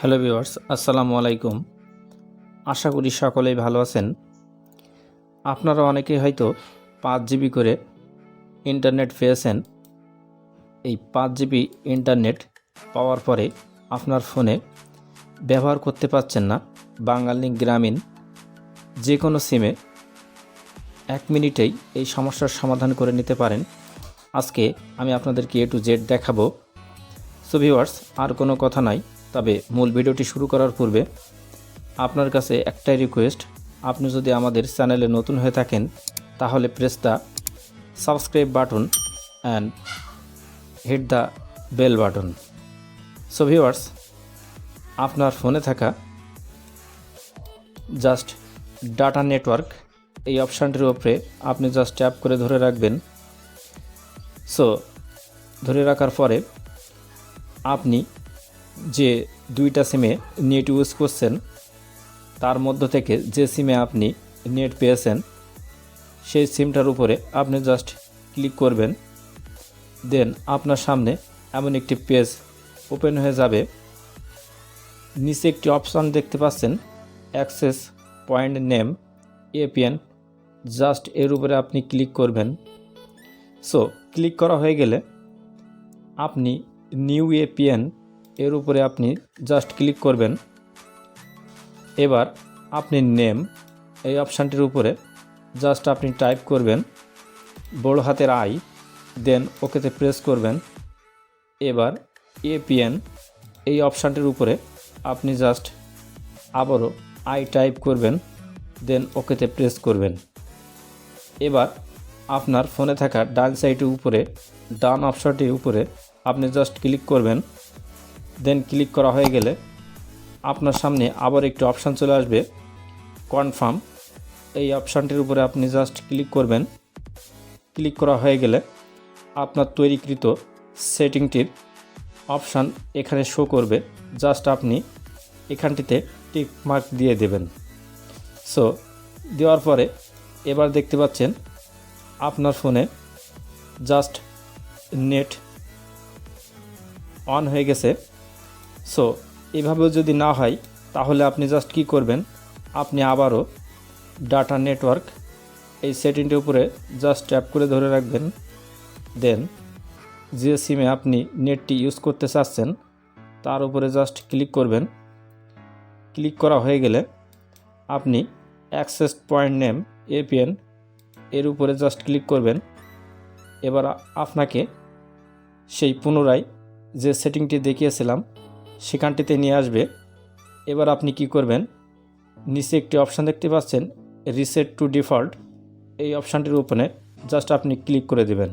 Hello viewers, আসসালামু আলাইকুম। আশা করি সকলেই ভালো আছেন। আপনারা অনেকেই হয়তো পাঁচ জিবি করে ইন্টারনেট পেয়েছেন। এই পাঁচ জিবি ইন্টারনেট পাওয়ার পরে আপনার ফোনে ব্যবহার করতে পারছেন না বাঙালি গ্রামীণ যে কোনো সিমে। এক মিনিটেই এই সমস্যার সমাধান করে নিতে পারেন। আজকে আমি আপনাদেরকে এ টু জেড দেখাবো। সো ভিউয়ার্স, আর কোনো কথা নাই। তবে মূল ভিডিওটি শুরু করার পূর্বে আপনার কাছে একটাই রিকোয়েস্ট আপনি যদি আমাদের চ্যানেলে নতুন হয়ে থাকেন, তাহলে press the subscribe button and hit the bell button so viewers আপনার ফোনে থাকা জাস্ট ডাটা নেটওয়ার্ক এই অপশানটির উপরে আপনি জাস্ট ট্যাপ করে ধরে রাখবেন। সো ধরে রাখার পরে আপনি যে দুইটা সিমে নেট ইউজ করছেন, তার মধ্য থেকে যে সিমে আপনি নেট পেয়েছেন, সেই সিমটার উপরে আপনি জাস্ট ক্লিক করবেন। দেন আপনার সামনে এমন একটি পেজ ওপেন হয়ে যাবে। নিচে একটি অপশান দেখতে পাচ্ছেন, access point name APN. Just এর উপরে আপনি ক্লিক করবেন। সো ক্লিক করা হয়ে গেলে আপনি নিউ এপিএন এর উপরে আপনি জাস্ট ক্লিক করবেন। এবার আপনি নেম এই অপশানটির উপরে জাস্ট আপনি টাইপ করবেন বড় হাতের আই দেন ওকেতে প্রেস করবেন। এবার এপিএন এই অপশানটির উপরে আপনি জাস্ট আবারও আই টাইপ করবেন দেন ওকেতে প্রেস করবেন। এবার আপনার ফোনে থাকা ডান সাইডের উপরে, ডান অপশানটির উপরে আপনি জাস্ট ক্লিক করবেন। দেন ক্লিক করা হয়ে গেলে আপনার সামনে আবার একটি অপশান চলে আসবে কনফার্ম এই অপশানটির উপরে আপনি জাস্ট ক্লিক করবেন। ক্লিক করা হয়ে গেলে আপনার তৈরিকৃত সেটিংটির অপশান এখানে শো করবে। জাস্ট আপনি এখানটিতে টিক মার্ক দিয়ে দেবেন। সো দেওয়ার পরে এবার দেখতে পাচ্ছেন আপনার ফোনে জাস্ট নেট অন হয়ে গেছে। সো এভাবেও যদি না হয়, তাহলে আপনি জাস্ট কি করবেন? আপনি আবারও ডাটা নেটওয়ার্ক এই সেটিংটির উপরে জাস্ট ট্যাপ করে ধরে রাখবেন। দেন যে সিমে আপনি নেটটি ইউজ করতে চাচ্ছেন, তার উপরে জাস্ট ক্লিক করবেন। ক্লিক করা হয়ে গেলে আপনি অ্যাক্সেস পয়েন্ট নেম এপিএন এর উপরে জাস্ট ক্লিক করবেন। এবার আপনাকে সেই পুনরায় যে সেটিংটি দেখিয়েছিলাম সেখানটিতে নিয়ে আসবে। এবার আপনি কি করবেন? নিচে একটি অপশান দেখতে পাচ্ছেন রিসেট টু ডিফল্ট এই অপশানটির উপরে জাস্ট আপনি ক্লিক করে দেবেন।